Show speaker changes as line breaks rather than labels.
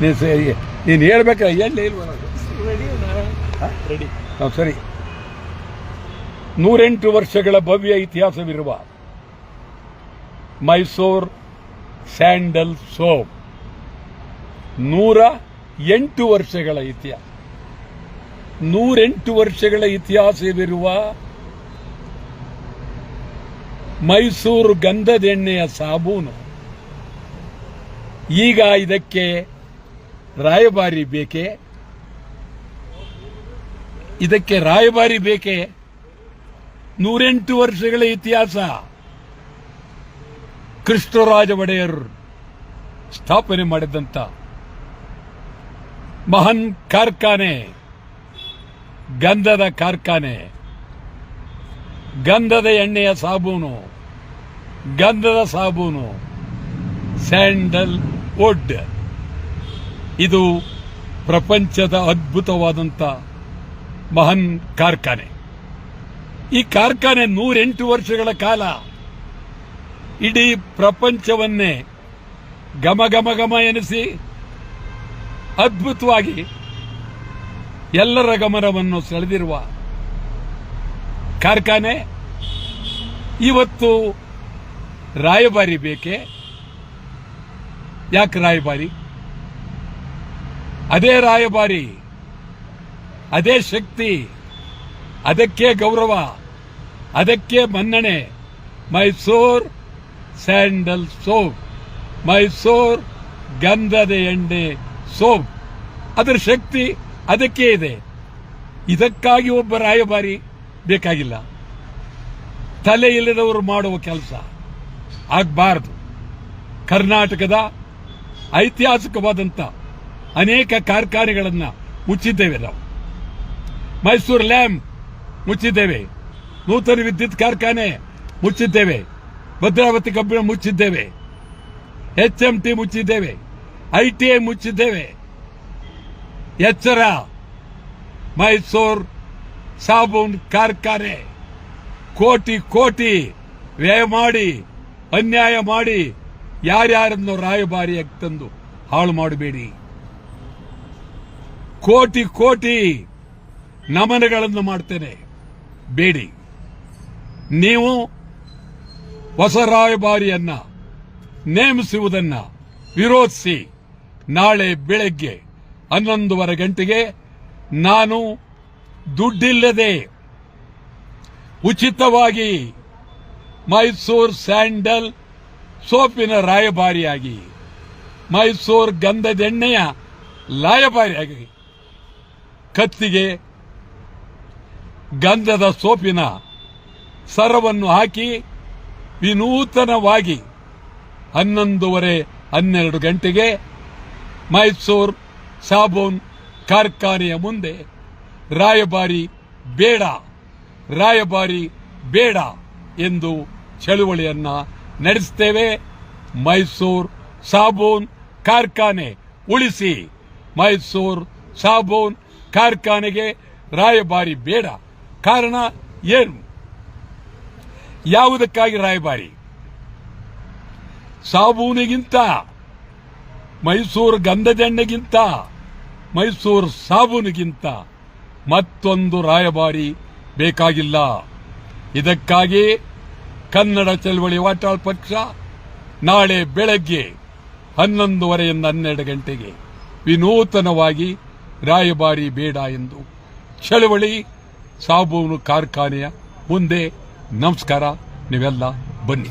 ನೀನು ಸರಿ ನೀನು ಹೇಳ್ಬೇಕಾ ಎಲ್ಲಿ
ರೆಡಿ
ಹಾಂ? ಸರಿ. ನೂರೆಂಟು ವರ್ಷಗಳ ಭವ್ಯ ಇತಿಹಾಸವಿರುವ ಮೈಸೂರ್ ಸ್ಯಾಂಡಲ್ ಸೋಪ್ ನೂರ ಎಂಟು ವರ್ಷಗಳ ಇತಿಹಾಸ ನೂರೆಂಟು ವರ್ಷಗಳ ಇತಿಹಾಸವಿರುವ ಮೈಸೂರು ಗಂಧದೆಣ್ಣೆಯ ಸಾಬೂನು. ಈಗ ಇದಕ್ಕೆ ರಾಯಭಾರಿ ಬೇಕೆ? ಇದಕ್ಕೆ ರಾಯಭಾರಿ ಬೇಕೆ? ನೂರೆಂಟು ವರ್ಷಗಳ ಇತಿಹಾಸ. ಕೃಷ್ಣರಾಜ ಒಡೆಯರ್ ಸ್ಥಾಪನೆ ಮಾಡಿದಂತ ಮಹಾನ್ ಕಾರ್ಖಾನೆ, ಗಂಧದ ಕಾರ್ಖಾನೆ, ಗಂಧದ ಎಣ್ಣೆಯ ಸಾಬೂನು, ಗಂಧದ ಸಾಬೂನು ಸ್ಯಾಂಡಲ್ ವುಡ್ ಇದು ಪ್ರಪಂಚದ ಅದ್ಭುತವಾದಂತ ಮಹಾನ್ ಕಾರ್ಖಾನೆ. ಈ ಕಾರ್ಖಾನೆ ನೂರೆಂಟು ವರ್ಷಗಳ ಕಾಲ ಇಡೀ ಪ್ರಪಂಚವನ್ನೇ ಘಮ ಘಮ ಘಮ ಎನಿಸಿ ಅದ್ಭುತವಾಗಿ ಎಲ್ಲರ ಗಮನವನ್ನು ಸೆಳೆದಿರುವ ಕಾರ್ಖಾನೆ ಇವತ್ತು ರಾಯಭಾರಿ ಬೇಕೆ? ಯಾಕೆ ರಾಯಭಾರಿ? ಅದೇ ರಾಯಭಾರಿ, ಅದೇ ಶಕ್ತಿ, ಅದಕ್ಕೆ ಗೌರವ, ಅದಕ್ಕೆ ಮನ್ನಣೆ. ಮೈಸೂರ್ ಸ್ಯಾಂಡಲ್ ಸೋಪ್, ಮೈಸೂರ್ ಗಂಧದ ಎಣ್ಣೆ ಸೋಪ್. ಅದರ ಶಕ್ತಿ ಅದಕ್ಕೆ ಇದೆ. ಇದಕ್ಕಾಗಿ ಒಬ್ಬ ರಾಯಭಾರಿ ಬೇಕಾಗಿಲ್ಲ. ತಲೆ ಇಲ್ಲದವರು ಮಾಡುವ ಕೆಲಸ ಆಗಬಾರದು. ಕರ್ನಾಟಕದ ಐತಿಹಾಸಿಕವಾದಂತ ಅನೇಕ ಕಾರ್ಖಾನೆಗಳನ್ನು ಮುಚ್ಚಿದ್ದೇವೆ ನಾವು. ಮೈಸೂರು ಲ್ಯಾಂಪ್ ಮುಚ್ಚಿದ್ದೇವೆ. ನೂತನ ವಿದ್ಯುತ್ ಕಾರ್ಖಾನೆ ಮುಚ್ಚಿದ್ದೇವೆ. ಭದ್ರಾವತಿ ಕಬ್ಬಿಣ ಮುಚ್ಚಿದ್ದೇವೆ. ಎಚ್ ಎಂ ಟಿ ಮುಚ್ಚಿದ್ದೇವೆ. ಐಟಿಐ ಮುಚ್ಚಿದ್ದೇವೆ. ಎಚ್ಚರ ಮೈಸೂರು ಸಾಬೂನ್ ಕಾರ್ಖಾನೆ ಕೋಟಿ ಕೋಟಿ ವ್ಯಯ ಮಾಡಿ, ಅನ್ಯಾಯ ಮಾಡಿ ಯಾರ್ಯಾರನ್ನು ರಾಯಭಾರಿಯಾಗಿ ತಂದು ಹಾಳು ಮಾಡಬೇಡಿ. ಕೋಟಿ ಕೋಟಿ ನಮನಗಳನ್ನು ಮಾಡ್ತೇನೆ. ಬೇಡಿ. ನೀವು ಹೊಸ ರಾಯಭಾರಿಯನ್ನ ನೇಮಿಸುವುದನ್ನ ವಿರೋಧಿಸಿ ನಾಳೆ ಬೆಳಗ್ಗೆ ಹನ್ನೊಂದುವರೆ ಗಂಟೆಗೆ ನಾನು ದುಡ್ಡಿಲ್ಲದೆ ಉಚಿತವಾಗಿ ಮೈಸೂರ್ ಸ್ಯಾಂಡಲ್ ಸೋಪಿನ ರಾಯಭಾರಿಯಾಗಿ ಮೈಸೂರ್ ಗಂಧದೆಣ್ಣೆಯ ರಾಯಭಾರಿಯಾಗಿ ಕತ್ತಿಗೆ ಗಂಧದ ಸೋಪಿನ ಸರವನ್ನು ಹಾಕಿ ವಿನೂತನವಾಗಿ ಹನ್ನೊಂದುವರೆ ಹನ್ನೆರಡು ಗಂಟೆಗೆ ಮೈಸೂರು ಸಾಬೂನ್ ಕಾರ್ಖಾನೆಯ ಮುಂದೆ ರಾಯಭಾರಿ ಬೇಡ ರಾಯಭಾರಿ ಬೇಡ ಎಂದು ಚಳುವಳಿಯನ್ನ ನಡೆಸುತ್ತೇವೆ ಮೈಸೂರು ಸಾಬೂನ್ ಕಾರ್ಖಾನೆ ಉಳಿಸಿ, ಮೈಸೂರು ಸಾಬೂನ್ ಕಾರ್ಖಾನೆಗೆ ರಾಯಭಾರಿ ಬೇಡ. ಕಾರಣ ಏನು? ಯಾವುದಕ್ಕಾಗಿ ರಾಯಭಾರಿ? ಸಾಬೂನಿಗಿಂತ, ಮೈಸೂರು ಗಂಧದೆಣ್ಣೆಗಿಂತ ಮೈಸೂರು ಸಾಬೂನಿಗಿಂತ ಮತ್ತೊಂದು ರಾಯಭಾರಿ ಬೇಕಾಗಿಲ್ಲ. ಇದಕ್ಕಾಗಿ ಕನ್ನಡ ಚಳವಳಿ ವಾಟಾಳ್ ಪಕ್ಷ ನಾಳೆ ಬೆಳಗ್ಗೆ ಹನ್ನೊಂದುವರೆಯಿಂದ ಹನ್ನೆರಡು ಗಂಟೆಗೆ ವಿನೂತನವಾಗಿ ರಾಯಭಾರಿ ಬೇಡ ಎಂದು. ಚಳವಳಿ ಸಾಬೂನು ಕಾರ್ಖಾನೆಯ ಮುಂದೆ. ನಮಸ್ಕಾರ ನೀವೆಲ್ಲ ಬನ್ನಿ.